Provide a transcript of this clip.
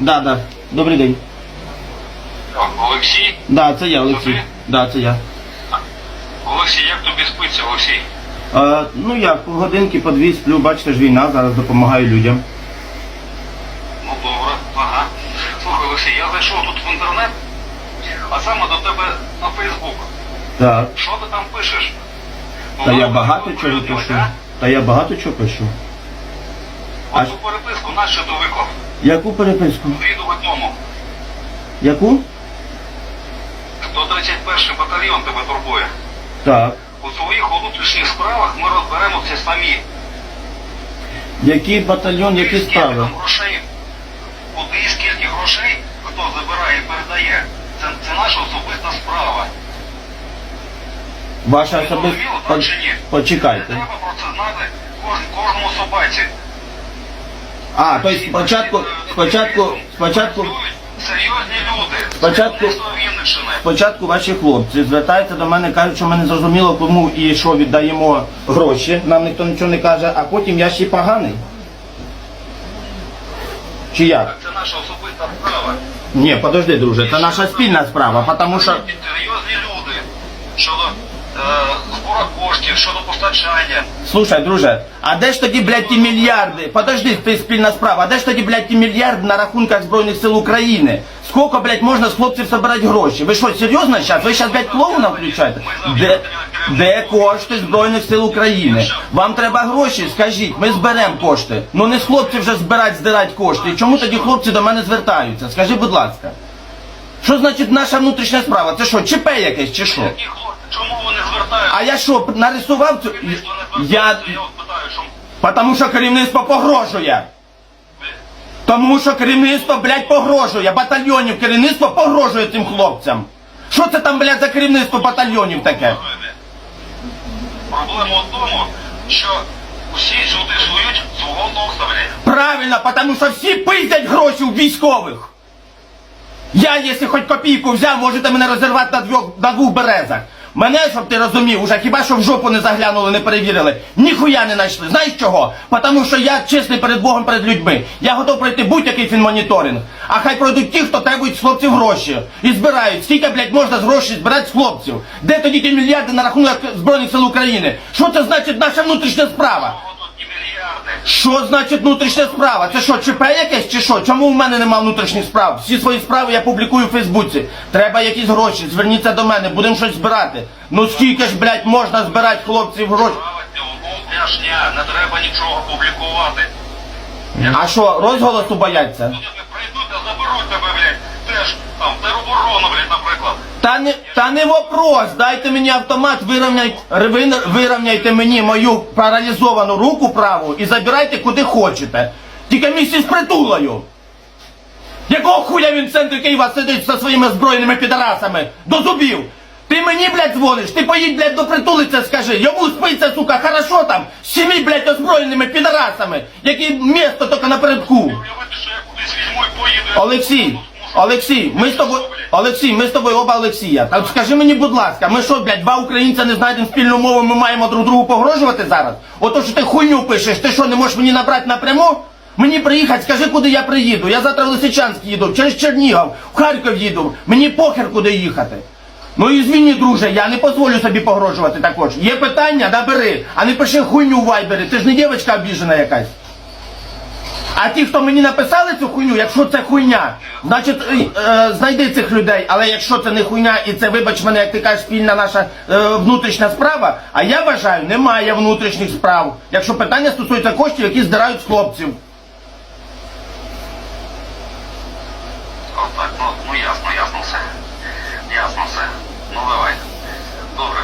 Да, да. Добрий день. Олексій? Да, це я, Олексій. Добрий. Да, це я. Олексій, як тобі спиться, Олексій? Е, ну як, по годинки, по дві сплю, бачите ж війна, зараз допомагаю людям. Ну добре, ага. Слухай, Олексій, я зайшов тут в інтернет, а саме до тебе на Фейсбук. Так. Що ти там пишеш? Та я багато чого пишу. Та я багато чого пишу. А Оцю переписку нащо ти виклав? Яку переписку? Тому. Яку? 131 батальйон тебе турбує. Так. У своїх внутрішніх справах ми розберемося самі. Який батальйон, які справи? грошей, куди і скільки грошей, хто забирає і передає. Це, це наша особиста справа. Ваша особиста... Так? Не треба про це знати кожному собаці. А, тобто спочатку, спочатку, спочатку, Серйозні люди. Спочатку- Вінниччини. спочатку ваші хлопці звертаються до мене, кажуть, що ми не зрозуміло, кому і що віддаємо гроші. Нам ніхто нічого не каже, а потім я ще й поганий. Чи як? Це наша особиста справа. Ні, подожди, друже, це наша спільна справа, тому що. Серйозні люди. Щодо е, збору коштів, щодо постачання. Слушай, друже, а де ж тоді, блядь, ті мільярди? Подожди, ти спільна справа, а де ж тоді, блядь, ті мільярди на рахунках Збройних сил України? Скільки, блядь, можна з хлопців збирати гроші? Ви що, серйозно зараз? Ви зараз, блядь, клоуна включаєте? Де, де кошти Збройних сил України? Вам треба гроші? Скажіть, ми зберемо кошти. Ну не з хлопців вже збирати, здирати кошти. Чому тоді хлопці до мене звертаються? Скажи, будь ласка. Що значить наша внутрішня справа? Це що, ЧП якесь чи що? Чому вони звертаються? А я що, нарисував цю... Керівництво не Я... звертається, я питаю, що Потому що керівництво погрожує. Тому що керівництво, блядь, погрожує. Батальйонів керівництво погрожує цим хлопцям. Що це там, блядь, за керівництво батальйонів таке? Проблема в тому, що усі сюди жують свого блядь. Правильно, потому що всі пиздять гроші у військових. Я, якщо хоч копійку взяв, можете мене розірвати на двох, на двох березах. Мене, щоб ти розумів, уже хіба що в жопу не заглянули, не перевірили, ніхуя не знайшли. Знаєш чого? Потому що я чесний перед Богом, перед людьми. Я готов пройти будь-який фінмоніторинг. А хай пройдуть ті, хто требують з хлопців гроші. І збирають. Скільки, блядь, можна з грошей збирати з хлопців? Де тоді ті мільярди на рахунок Збройних сил України? Що це значить наша внутрішня справа? Кого тут ті мільярди? Що значить внутрішня справа? Це що, ЧП якесь чи що? Чому в мене нема внутрішніх справ? Всі свої справи я публікую в Фейсбуці. Треба якісь гроші, зверніться до мене, будемо щось збирати. Ну скільки ж, блядь, можна збирати хлопців гроші? Справа не треба нічого публікувати. А що, розголосу бояться? Прийдуть та заберуть тебе, блядь, теж там, тероборону, блядь, наприклад. Та не, та не вопрос, дайте мені автомат, вирівняйте, ви- вирівняйте мені мою паралізовану руку праву і забирайте куди хочете. Тільки місці з притулою. Якого хуя він в центрі Києва сидить зі своїми збройними підарасами? До зубів! Ти мені, блядь, дзвониш, ти поїдь, блядь, до притулиця скажи, йому спиться, сука, хорошо там, з сім'ї, блядь, озброєними підарасами, які місто тільки напередку. Олексій, Олексій, ми з тобою, Олексій, ми з тобою оба Олексія. Так скажи мені, будь ласка, ми що, блядь, два українця не знайдемо спільну мову, ми маємо друг другу погрожувати зараз? Ото що ти хуйню пишеш, ти що, не можеш мені набрати напряму? Мені приїхати, скажи, куди я приїду. Я завтра в Лисичанськ їду, через Чернігів, в Харків їду. Мені похер куди їхати. Ну і звільні, друже, я не дозволю собі погрожувати також. Є питання, набери, а не пиши хуйню в вайбері. Ти ж не дівчинка обіжена якась. А ті, хто мені написали цю хуйню, якщо це хуйня, значить е, е, знайди цих людей. Але якщо це не хуйня і це, вибач мене, як ти кажеш, спільна наша е, внутрішня справа, а я вважаю, немає внутрішніх справ. Якщо питання стосується коштів, які здирають з хлопців. О, так, ну, ну ясно, ясно все. Ясно все. Ну давай. Добре.